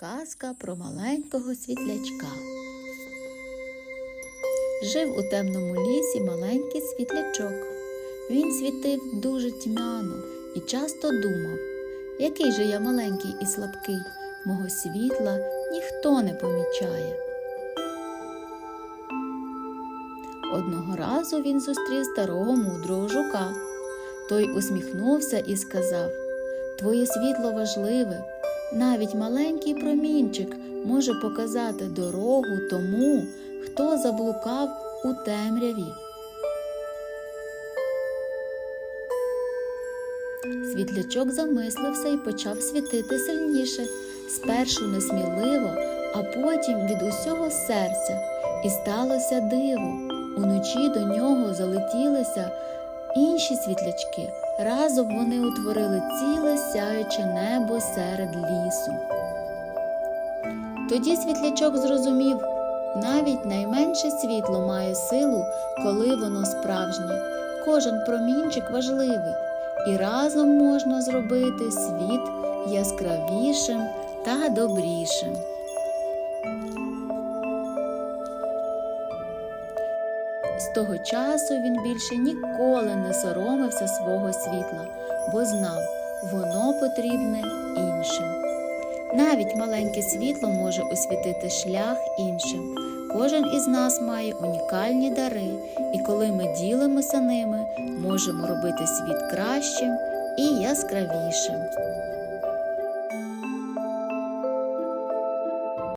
Казка про маленького світлячка. Жив у темному лісі маленький світлячок. Він світив дуже тьмяно і часто думав, який же я маленький і слабкий, мого світла ніхто не помічає. Одного разу він зустрів старого мудрого жука. Той усміхнувся і сказав Твоє світло важливе, навіть маленький промінчик може показати дорогу тому, хто заблукав у темряві. Світлячок замислився і почав світити сильніше, спершу несміливо, а потім від усього серця. І сталося диво. Уночі до нього залетілися інші світлячки. Разом вони утворили ціле сяюче небо серед лісу. Тоді світлячок зрозумів, навіть найменше світло має силу, коли воно справжнє. Кожен промінчик важливий, і разом можна зробити світ яскравішим та добрішим. З того часу він більше ніколи не соромився свого світла, бо знав, воно потрібне іншим. Навіть маленьке світло може освітити шлях іншим. Кожен із нас має унікальні дари, і коли ми ділимося ними, можемо робити світ кращим і яскравішим.